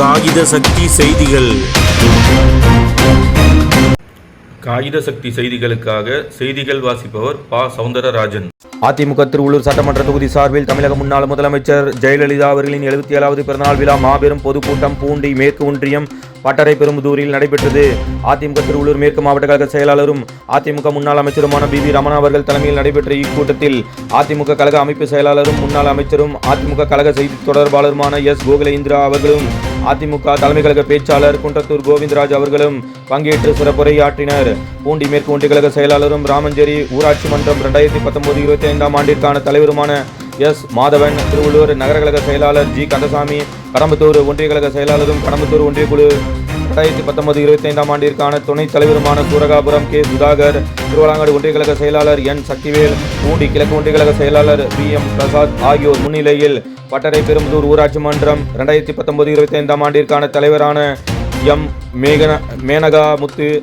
காகித சக்தி செய்திகள். காகித சக்தி செய்திகளுக்காக செய்திகள் வாசிப்பவர் பா. சவுந்தரராஜன். அதிமுக திருவள்ளூர் சட்டமன்ற தொகுதி சார்பில் தமிழக முன்னாள் முதலமைச்சர் ஜெயலலிதா அவர்களின் எழுபத்தி ஏழாவது பிறந்தநாள் விழா மாபெரும் பொதுக்கூட்டம் பூண்டி மேற்கு ஒன்றியம் பட்டறை பெரும்புதூரில் நடைபெற்றது. அதிமுக திருவள்ளூர் மேற்கு மாவட்ட கழக செயலாளரும் அதிமுக முன்னாள் அமைச்சருமான பி. வி. ரமணா அவர்கள் தலைமையில் நடைபெற்ற இக்கூட்டத்தில் அதிமுக கழக அமைப்பு செயலாளரும் முன்னாள் அமைச்சரும் அதிமுக கழக செய்தி தொடர்பாளருமான எஸ். கோகுலேந்திரா அவர்களும் அதிமுக தலைமை கழக பேச்சாளர் குன்றத்தூர் கோவிந்தராஜ் அவர்களும் பங்கேற்று சிறப்புரையாற்றினர். பூண்டி மேற்கு ஒன்றிய கழக செயலாளரும் ராமஞ்சேரி ஊராட்சி மன்றம் ரெண்டாயிரத்தி பத்தொன்பது இருபத்தி ஐந்தாம் ஆண்டிற்கான தலைவருமான எஸ். மாதவன் திருவள்ளூர் நகர கழக செயலாளர் ஜி. கந்தசாமி கடம்பத்தூர் ஒன்றிய கழக செயலாளரும் கடம்பத்தூர் ஒன்றிய குழு ரெண்டாயிரத்தி பத்தொன்பது இருபத்தி ஐந்தாம் ஆண்டிற்கான துணைத் தலைவருமான சூரகாபுரம் கே சுதாகர் திருவளாங்காடு ஒன்றிய கழக செயலாளர் என். சக்திவேல் பூண்டி கிழக்கு ஒன்றிய கழக செயலாளர் பி. எம். பிரசாத் ஆகியோர் முன்னிலையில் பட்டறை பெரும்புதூர் ஊராட்சி மன்றம் ரெண்டாயிரத்தி பத்தொன்பது இருபத்தி ஐந்தாம் ஆண்டிற்கான தலைவரான எம். மேகன மேனகா முத்து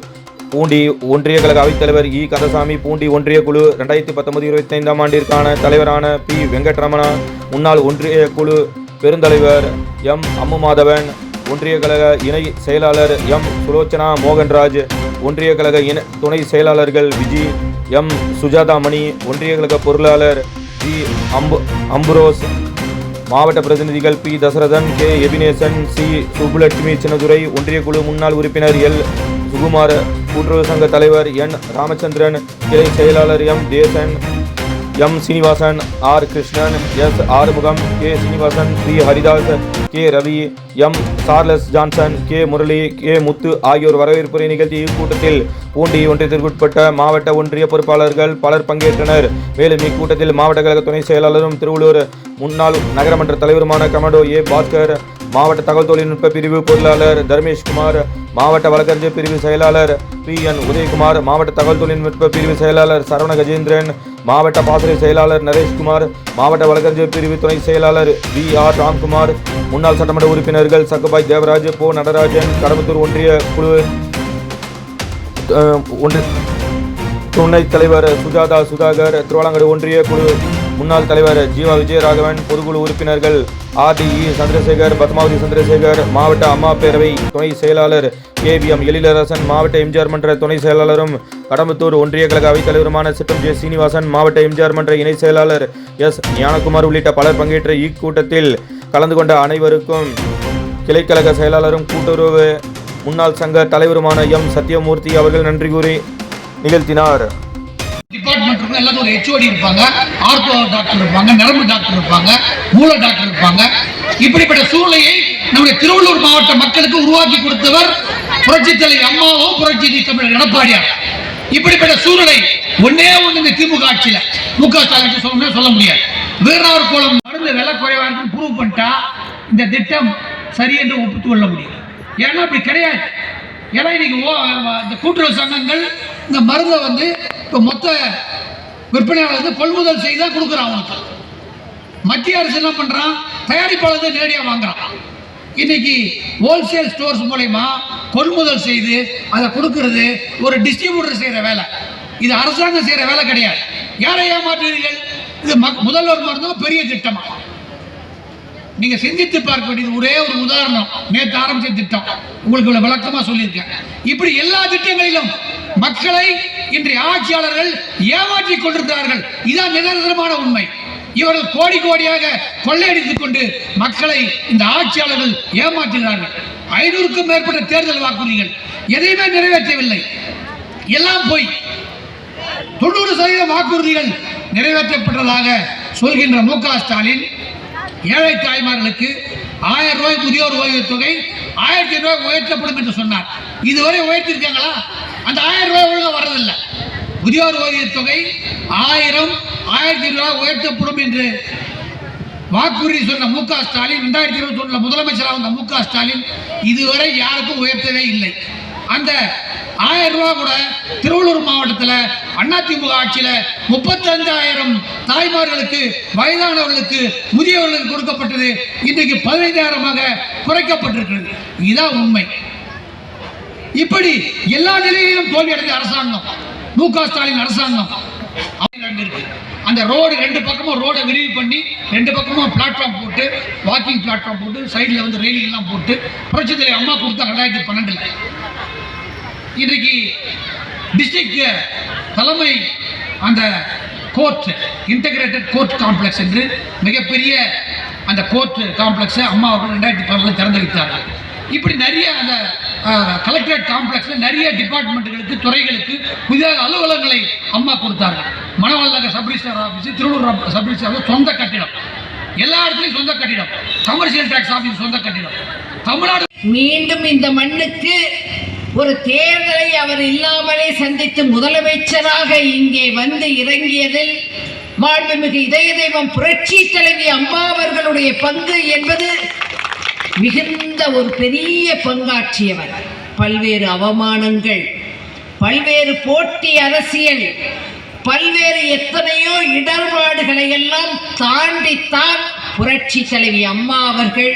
பூண்டி ஒன்றிய கழக அவைத்தலைவர் இ. கந்தசாமி பூண்டி ஒன்றிய குழு ரெண்டாயிரத்தி பத்தொன்பது இருபத்தி ஐந்தாம் ஆண்டிற்கான தலைவரான பி. வெங்கட்ரமணா முன்னாள் ஒன்றிய குழு பெருந்தலைவர் எம். அம்மு மாதவன் ஒன்றிய கழக இணை செயலாளர் எம். சுலோச்சனா மோகன்ராஜ் ஒன்றிய கழக இணை துணை செயலாளர்கள் விஜி எம். சுஜாதா மணி ஒன்றிய கழக பொருளாளர் ஜி. அம்பு அம்புரோஸ் மாவட்ட பிரதிநிதிகள் P. Dasarathan K. Ebenezer C. Subbulakshmi Chinnadurai ஒன்றிய குழு முன்னாள் உறுப்பினர் எல். சுகுமார் கூட்டுறவு சங்க தலைவர் என். ராமச்சந்திரன் கிளை செயலாளர் M. Desan M Srinivasan R Krishnan S Arumugam K Srinivasan P Haridas K Ravi M Charles Johnson K Murali K Muthu ஆகியோர் வரவேற்புரை நிகழ்ச்சி இக்கூட்டத்தில் பூண்டி ஒன்றியத்திற்குட்பட்ட மாவட்ட ஒன்றிய பொறுப்பாளர்கள் பலர் பங்கேற்றனர். மேலும் இக்கூட்டத்தில் மாவட்ட கழக துணை செயலாளரும் திருவள்ளூர் முன்னாள் நகரமன்ற தலைவருமான கமடோ ஏ. பாஸ்கர் மாவட்ட தகவல் தொழில்நுட்ப பிரிவு பொருளாளர் தர்மேஷ்குமார் மாவட்ட வழக்கறிஞர் பிரிவு செயலாளர் பி. என். உதயகுமார் மாவட்ட தகவல் தொழில்நுட்ப பிரிவு செயலாளர் சரவண கஜேந்திரன் மாவட்ட பாசறை செயலாளர் நரேஷ்குமார் மாவட்ட வழக்கறிஞர் பிரிவு துணை செயலாளர் வி ஆர் ராம்குமார் முன்னாள் சட்டமன்ற உறுப்பினர்கள் சக்குபாய் தேவராஜ் போ நடராஜன் கடம்பத்தூர் ஒன்றிய குழு ஒன்று துணைத் தலைவர் சுஜாதா சுதாகர் திருவாலங்கடு ஒன்றிய குழு முன்னாள் தலைவர் ஜீவா விஜயராகவன் பொதுக்குழு உறுப்பினர்கள் ஆர்டிஇ சந்திரசேகர் பத்மாவதி சந்திரசேகர் மாவட்ட அம்மா பேரவை துணை செயலாளர் கேவிஎம் எழிலரசன் மாவட்ட எம்ஜிஆர் மன்ற துணை செயலாளரும் கடம்பத்தூர் ஒன்றிய கழக அவைத்தலைவருமான சிட்டம் ஜே சீனிவாசன் மாவட்ட எம்ஜிஆர் மன்ற இணை செயலாளர் எஸ் ஞானகுமார் உள்ளிட்ட பலர் பங்கேற்ற இக்கூட்டத்தில் கலந்து கொண்ட அனைவருக்கும் கிளைக்கழக செயலாளரும் கூட்டுறவு முன்னாள் சங்க தலைவருமான எம் சத்யமூர்த்தி அவர்கள் நன்றி கூறி நிகழ்த்தினார். டிபார்ட்மெண்ட் இருக்கும் எல்லாரும் ஒரு ஹெச்ஓடி இருப்பாங்க ஆர்த்தோ டாக்டர் இருப்பாங்க நரம்பு டாக்டர் இருப்பாங்க மூல டாக்டர் இருப்பாங்க. இப்படிப்பட்ட சூழ்நிலையை நம்முடைய திருவள்ளூர் மாவட்ட மக்களுக்கு உருவாக்கி கொடுத்தவர் புரட்சி தலைவர் அம்மாவும் புரட்சி தமிழர் எடப்பாடியார். இப்படிப்பட்ட சூழ்நிலை ஒன்னே ஒண்ணு இந்த திமுக ஆட்சியில. மு க ஸ்டாலின் சொல்ல சொல்ல முடியாது. வீரர் கோலம் மருந்து விலை குறைவா இருக்குன்னு ப்ரூவ் பண்ணிட்டா இந்த திட்டம் சரி என்று ஒப்புத்து கொள்ள முடியும். ஏன்னா அப்படி கிடையாது. ஏன்னா இன்னைக்கு ஓ- இந்த கூட்டுறவு சங்கங்கள் இந்த மருந்தை வந்து இப்போ மொத்த விற்பனையாளர் வந்து கொள்முதல் செய்து தான் கொடுக்குறான் அவனுக்கு. மத்திய அரசு என்ன பண்ணுறான் தயாரிப்பாளர் தான் நேரடியாக வாங்குறான். இன்னைக்கு ஹோல்சேல் ஸ்டோர்ஸ் மூலயமா கொள்முதல் செய்து அதை கொடுக்கறது ஒரு டிஸ்ட்ரிபியூட்டர் செய்கிற வேலை. இது அரசாங்கம் செய்கிற வேலை கிடையாது. யாரை ஏமாற்றுவீர்கள் இது மக்- முதல்வர் மருந்தும் பெரிய திட்டமாக நீங்க சிந்தித்து பார்க்க வேண்டியது ஒரே ஒரு உதாரணம். நேற்று ஆரம்பிச்ச திட்டம். உங்களுக்கு இவ்வளவு விளக்கமா சொல்லியிருக்கேன். இப்படி எல்லா திட்டங்களிலும் மக்களை இன்றைய ஆட்சியாளர்கள் ஏமாற்றிக் கொண்டிருக்கிறார்கள். இதான் நிரந்தரமான உண்மை. இவர்கள் கோடி கோடியாக கொள்ளையடித்துக் கொண்டு மக்களை இந்த ஆட்சியாளர்கள் ஏமாற்றுகிறார்கள். ஐநூறுக்கும் மேற்பட்ட தேர்தல் வாக்குறுதிகள் எதையுமே நிறைவேற்றவில்லை. எல்லாம் போய் தொண்ணூறு சதவீத வாக்குறுதிகள் நிறைவேற்றப்பட்டதாக சொல்கின்ற மு க ஸ்டாலின் ஏழை தாய்மார்களுக்கு ஆயிரம் ரூபாய் முதியோர் ஓய்வு தொகை ஆயிரத்தி ரூபாய் உயர்த்தப்படும் என்று சொன்னார். இதுவரை உயர்த்திருக்காங்களா? அந்த ஆயிரம் ரூபாய் ஒழுங்காக வர்றதில்லை. முதியோர் ஓய்வு தொகை ஆயிரம் ஆயிரத்தி ரூபாய் உயர்த்தப்படும் என்று வாக்குறுதி சொன்ன மு க ஸ்டாலின் ரெண்டாயிரத்தி இருபத்தி ஒண்ணுல முதலமைச்சராக வந்த மு க ஸ்டாலின் இதுவரை யாருக்கும் உயர்த்தவே இல்லை. அந்த ஆயிரம் ரூபா கூட திருவள்ளூர் மாவட்டத்தில் அதிமுக ஆட்சியில முப்பத்தஞ்சாயிரம் தாய்மார்களுக்கு வயதானவர்களுக்கு முதியவர்களுக்கு கொடுக்கப்பட்டது இன்றைக்கு பதினைந்தாயிரமாக குறைக்கப்பட்டிருக்கிறது. இதுதான் உண்மை. இப்படி எல்லா நிலையிலும் தோல்வியடைந்த அரசாங்கம். மு க ஸ்டாலின் அரசாங்கம். அந்த ரோடு ரெண்டு பக்கமும் ரோடை விரிவு பண்ணி ரெண்டு பக்கமும் பிளாட்ஃபார்ம் போட்டு வாக்கிங் பிளாட்ஃபார்ம் போட்டு சைடில் வந்து ரெயிலிங் எல்லாம் போட்டு புரட்சித்தலை அம்மா கொடுத்தா ரெண்டாயிரத்தி பன்னெண்டில். இன்றைக்கு டிஸ்ட்ரிக்ட் தலைமை அந்த கோர்ட் இன்டகிரேட்டட் கோர்ட் காம்ப்ளெக்ஸ் என்று மிகப்பெரிய அந்த கோர்ட் காம்ப்ளெக்ஸை அம்மா அவர்கள் ரெண்டாயிரத்தி பன்னெண்டில் திறந்து வைத்தார்கள். இப்படி நிறைய அந்த கலெக்டரேட் காம்ப்ளெக்ஸில் நிறைய டிபார்ட்மெண்ட்டுகளுக்கு துறைகளுக்கு புதிய அலுவலகங்களை அம்மா கொடுத்தார்கள். மணவல்லக சப்ரிஸ்டர் ஆஃபீஸ் திருவள்ளூர் சப்ரிஜிஸ்டர் சொந்த கட்டிடம். எல்லா இடத்துலையும் சொந்த கட்டிடம். கமர்ஷியல் டேக்ஸ் ஆஃபீஸ் சொந்த கட்டிடம். தமிழ்நாடு மீண்டும் இந்த மண்ணுக்கு ஒரு தேர்தலை அவர் இல்லாமலே சந்தித்து முதலமைச்சராக இங்கே வந்து இறங்கியதில் மாண்புமிகு இதய தெய்வம் புரட்சி தலைவி அம்மா அவர்களுடைய பங்கு என்பது மிகுந்த ஒரு பெரிய பங்காற்றியவர். பல்வேறு அவமானங்கள் பல்வேறு போட்டி அரசியல் பல்வேறு எத்தனையோ இடர்பாடுகளை எல்லாம் தாண்டித்தான் புரட்சி தலைவி அம்மா அவர்கள்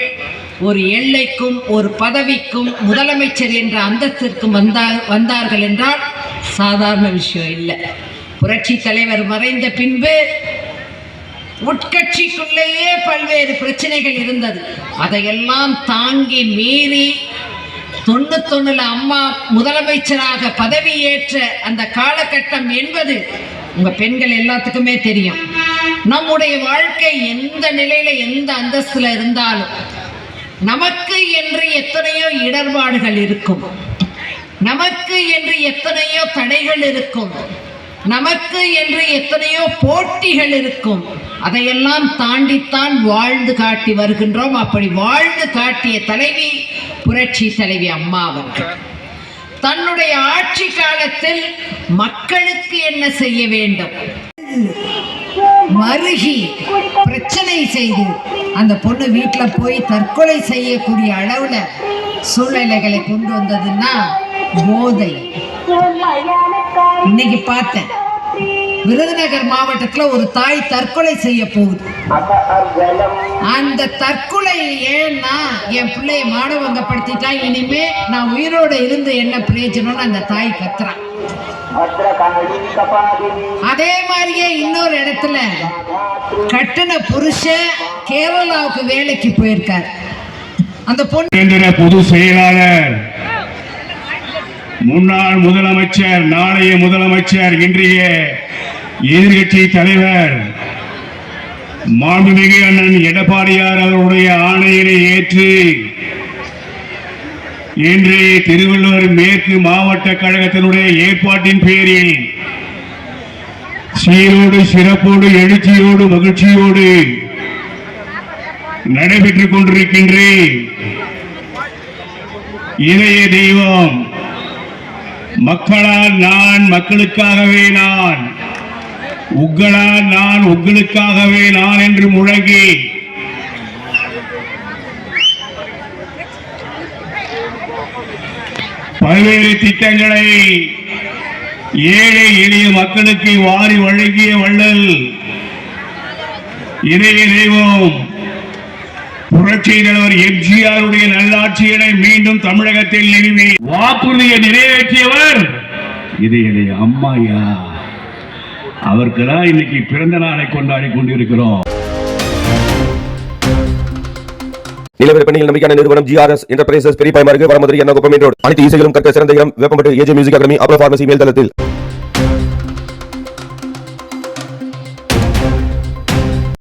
ஒரு எல்லைக்கும் ஒரு பதவிக்கும் முதலமைச்சர் என்ற அந்தத்திற்கும் வந்தார் வந்தார்கள் என்றால் சாதாரண விஷயம் இல்லை. புரட்சி தலைவர் மறைந்த பின்பு உட்கட்சிக்குள்ளேயே பல்வேறு பிரச்சனைகள் இருந்தது. அதையெல்லாம் தாங்கி மீறி தொண்ணூத்தொன்னுல அம்மா முதலமைச்சராக பதவியேற்ற அந்த காலகட்டம் என்பது உங்க பெண்கள் எல்லாத்துக்குமே தெரியும். நம்முடைய வாழ்க்கை எந்த நிலையில எந்த அந்தஸ்துல இருந்தாலும் நமக்கு என்று எத்தனையோ இடர்பாடுகள் இருக்கும். நமக்கு என்று எத்தனையோ தடைகள் இருக்கும். நமக்கு என்று எத்தனையோ போட்டிகள் இருக்கும். அதையெல்லாம் தாண்டித்தான் வாழ்ந்து காட்டி வருகின்றோம். அப்படி வாழ்ந்து காட்டிய தலைவி புரட்சி தலைவி அம்மா அவர்கள். தன்னுடைய ஆட்சி காலத்தில் மக்களுக்கு என்ன செய்ய வேண்டும்? மருகி பிரச்சனை செய்து அந்த பொண்ணு வீட்டில் போய் தற்கொலை செய்யக்கூடிய அளவுல சூழ்நிலைகளை கொண்டு வந்ததுன்னா போதை இன்னைக்கு பார்த்தேன். விருதுநகர் மாவட்டத்துல ஒரு தாய் தற்கொலை செய்ய போகுது. அந்த தற்கொலை ஏன்னா என் பிள்ளைய மானவங்கப்படுத்திட்டா இனிமே நான் உயிரோட இருந்து என்ன பிரயோஜனம்னு அந்த தாய் கத்துறான் அதே மாதிரியே இன்னொரு இடத்துல கட்டின புருஷன் கேரளாவுக்கு வேலைக்கு போயிருக்கார். அந்த பொண்ணு பொதுச் செயலாளர் முன்னாள் முதலமைச்சர் நாளைய முதலமைச்சர் இன்றைய எதிர்கட்சி தலைவர் மாண்புமிகு அண்ணன் எடப்பாடியார் அவருடைய ஆணையினை ஏற்று இன்று திருவள்ளூர் மேற்கு மாவட்ட கழகத்தினுடைய ஏற்பாட்டின் பேரில் சீரோடு சிறப்போடு எழுச்சியோடு மகிழ்ச்சியோடு நடைபெற்றுக் கொண்டிருக்கின்றேன் இதய தெய்வம் மக்களால் நான் மக்களுக்காகவே நான். உங்களால் நான் உங்களுக்காகவே நான் என்று முழங்கி. பல்வேறு திட்டங்களை ஏழை எளிய மக்களுக்கு வாரி வழங்கிய வள்ளல். இணைய தெய்வம் புரட்சி தலைவர் எம்ஜிஆருடைய நல்லாட்சியினை மீண்டும் தமிழகத்தில் நிறுவி. வாக்குறுதியை நிறைவேற்றியவர் இதையிலே அம்மாயா. அவருக்குதான் இன்னைக்கு பிறந்த நாளை கொண்டாடி கொண்டிருக்கிறோம். நிலவர பெண்ணில் நம்பிக்கையான நிறுவனம் ஜிஆர்எஸ் என்டர்பிரைசஸ் பெரிய பயமாருக்கு வரமதுரை என்ன குப்பம் ரோடு. அனைத்து இசைகளும் கற்க சிறந்த இடம் வேப்பம்பட்டு ஏஜே மியூசிக் அகாடமி அப்ரோ பார்மசி மேல்தளத்தில்.